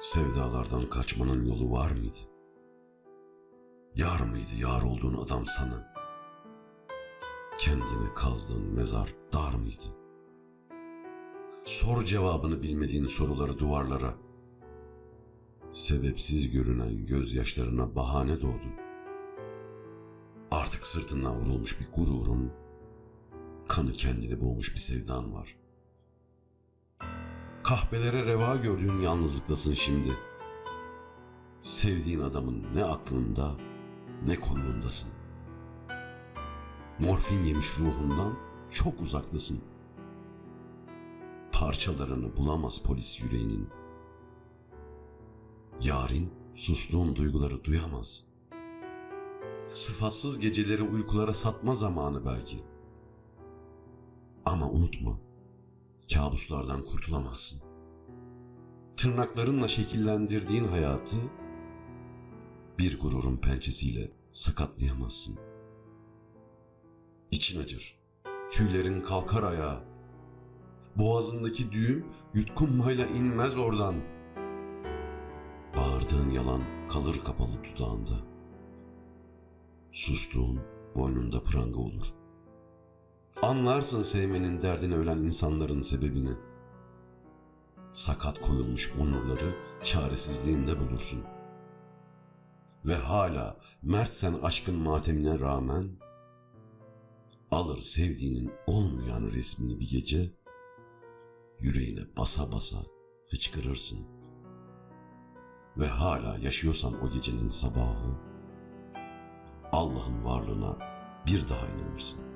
Sevdalardan kaçmanın yolu var mıydı? Yar mıydı yar olduğun adam sana? Kendini kazdığın mezar dar mıydı? Sor cevabını bilmediğin soruları duvarlara. Sebepsiz görünen gözyaşlarına bahane doğdu. Artık sırtından vurulmuş bir gururun, kanı kendini boğmuş bir sevdan var. Kahvelere reva gördüğün yalnızlıktasın şimdi. Sevdiğin adamın ne aklında ne koynundasın. Morfin yemiş ruhundan çok uzaktasın. Parçalarını bulamaz polis yüreğinin. Yarın sustuğun duyguları duyamaz. Sıfatsız geceleri uykulara satma zamanı belki. Ama unutma, kabuslardan kurtulamazsın. Tırnaklarınla şekillendirdiğin hayatı bir gururun pençesiyle sakatlayamazsın. İçin acır, tüylerin kalkar ayağa. Boğazındaki düğüm yutkunmayla inmez oradan. Bağırdığın yalan kalır kapalı dudağında. Sustuğun boynunda pranga olur. Anlarsın sevmenin derdine ölen insanların sebebini. Sakat koyulmuş onurları çaresizliğinde bulursun. Ve hala mertsen aşkın matemine rağmen alır sevdiğinin olmayan resmini bir gece yüreğine basa basa hıçkırırsın. Ve hala yaşıyorsan o gecenin sabahı Allah'ın varlığına bir daha inanırsın.